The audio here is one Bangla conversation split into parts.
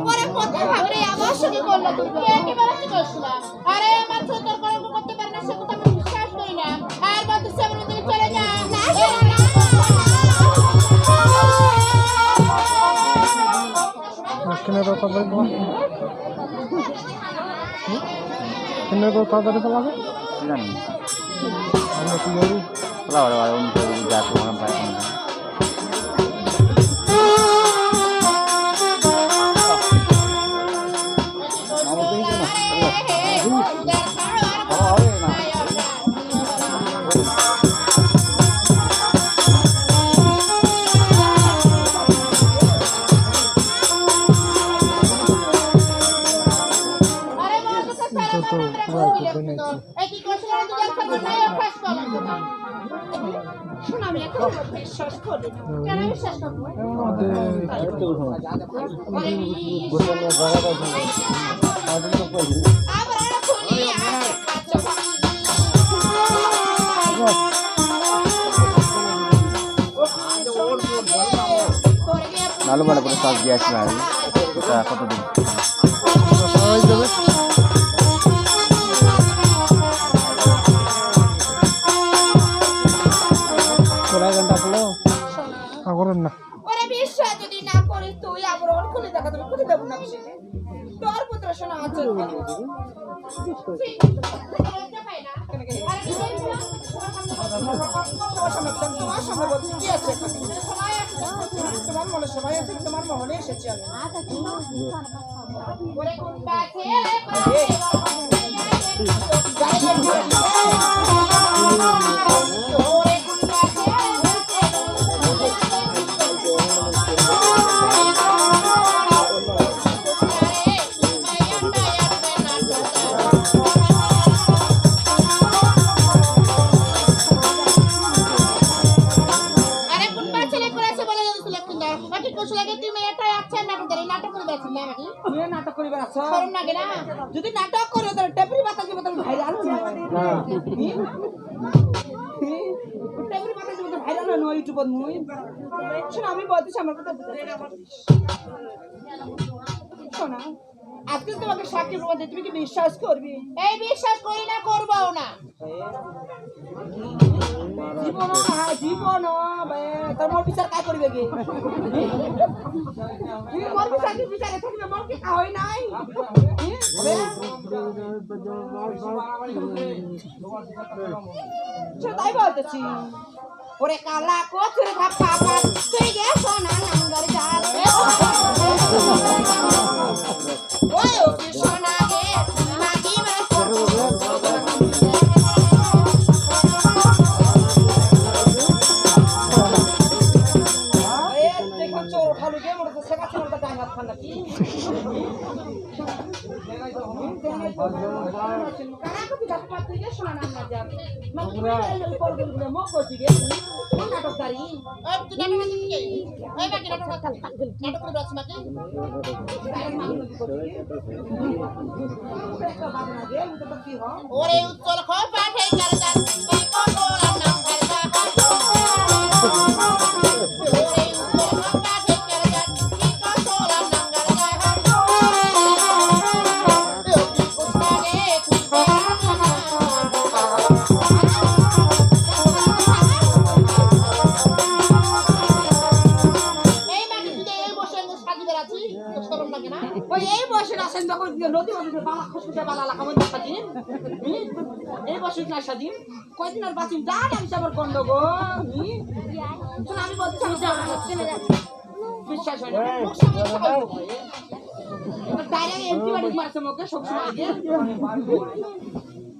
পরে কোথায় ভাবরে আমার সঙ্গে করল তুমি একেবারে কি করছিলা আরে আমার ছোট কোনো করতে পারে না সে কথা আমি বিশ্বাস করি না। আর সে আমার মধ্যে চলে যা কিনে তো তাদের কিনে তো তাদের জানি আমরা কি করি ওরা ওরা ওরা অন্য যা তোমার পায় বিশ্বাস করি না। কেন বিশ্বাস করব আমাদের গোসানিয়া জায়গাটা আমাদের তো কই করেন না। ওরে বিশ্বাস যদি না করিস তুই আবার ওর খুলে দেখা তুমি খুলে দেবো না তোর পুত্র শোনা আছে তোমার মনে সবাই আছে তোমার মনে এসেছি আমি না? কেনা যদি নাটক করো তাহলে টেপরি বাতা দিব তাহলে ভাইরাল টেপরি বাতা দিব তো ভাইরাল হয়? না ইউটিউবত মুই। শোনো আমি বলতেছি আমার কথা বুঝতে শোনো আজকে তোমাকে সাক্ষী প্রমাণ দিয়ে তুমি কি বিশ্বাস করবি? এই বিশ্বাস করি না করবও না। জীবন জীবন। তোর মোর বিচার কাই করবে কি? মোর বিচার কি বিচারে থাকবে? মোর কি হয় নাই? সে তাই বলতেছি। ওরে কালা কচুর ভাপা ওরে উজ্জ্বল খো পাঠে নদী নদীতে বালা খুশকুটে বালা লাগা মধ্যে সাজিন এই বয়সে না সাজিন কয়দিন আর বাঁচিন? যা আমি সবার গন্ড গো শোন আমি বলছি আমি যাব না, চলে যাচ্ছি বিশ্বাস হয় না। ডাইরেক্ট অ্যান্টিবায়োটিক মারছে মুখে সবসময়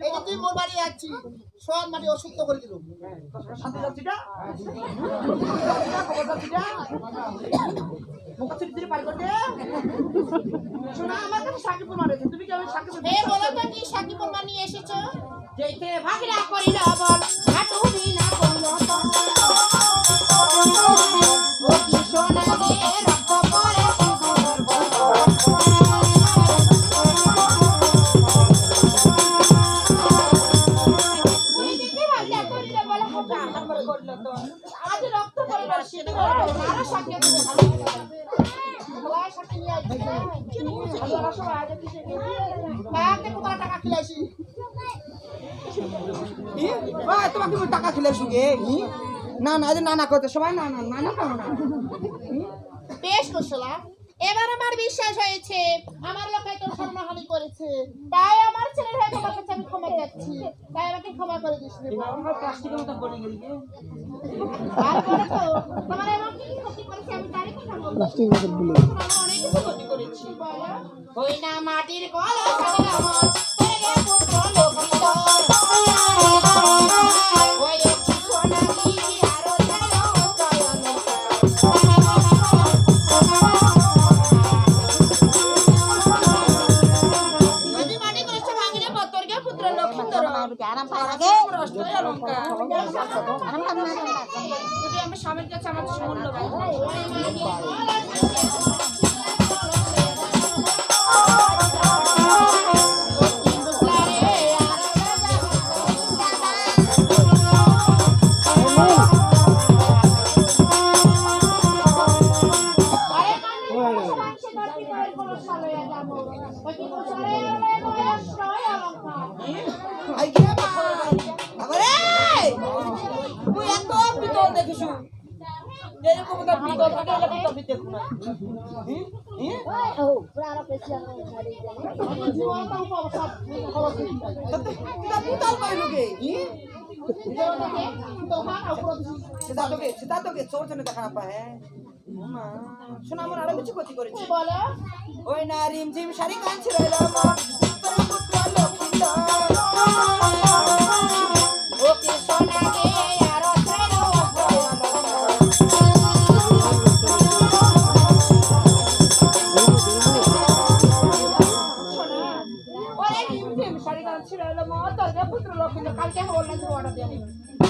এই যে তুই মোর বাড়ি সব মাটি অসুস্থ করে দিল। শান্তি যাচ্ছি না খবর যাচ্ছি মুখ চিঠি চিঠি পার করতে শোনা আমার কাছে সাকিব মারেছে তুমি কি আমি সাকিব হে বলো তো কি সাকি প্রমাণ নিয়ে এসেছ? যেতে ভাগিরা করিল বল হাটু বিনা করিল টাকা খিলাইছি ভাই তোমাকে টাকা খেলে সুগে না না নানা যে না না করতে সবাই না না না না। করো না বেশ কুশলা এবার আমার বিশ্বাস হয়েছে আমার লোকাই তোর সম্মানহানি করেছে। তাই আমার ছেলের হয়ে তোমার কাছে আমি ক্ষমা চাচ্ছি। তাই আমাকে ক্ষমা করে দিস রে বাবা। আমার প্লাস্টিকের মতো পড়ে গেলি আর তোমার এমন কি ক্ষতি করেছে আমি তারই কথা অনেক ক্ষতি করেছি বলো। ওই না মাটির কলস পুত্র যদি আমার স্বামীর কাছে আমার মূল্য শোনা আমার আরও কিছু ক্ষতি করেছি ওই না রিমঝিম শাড়ি কাঁচি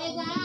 কি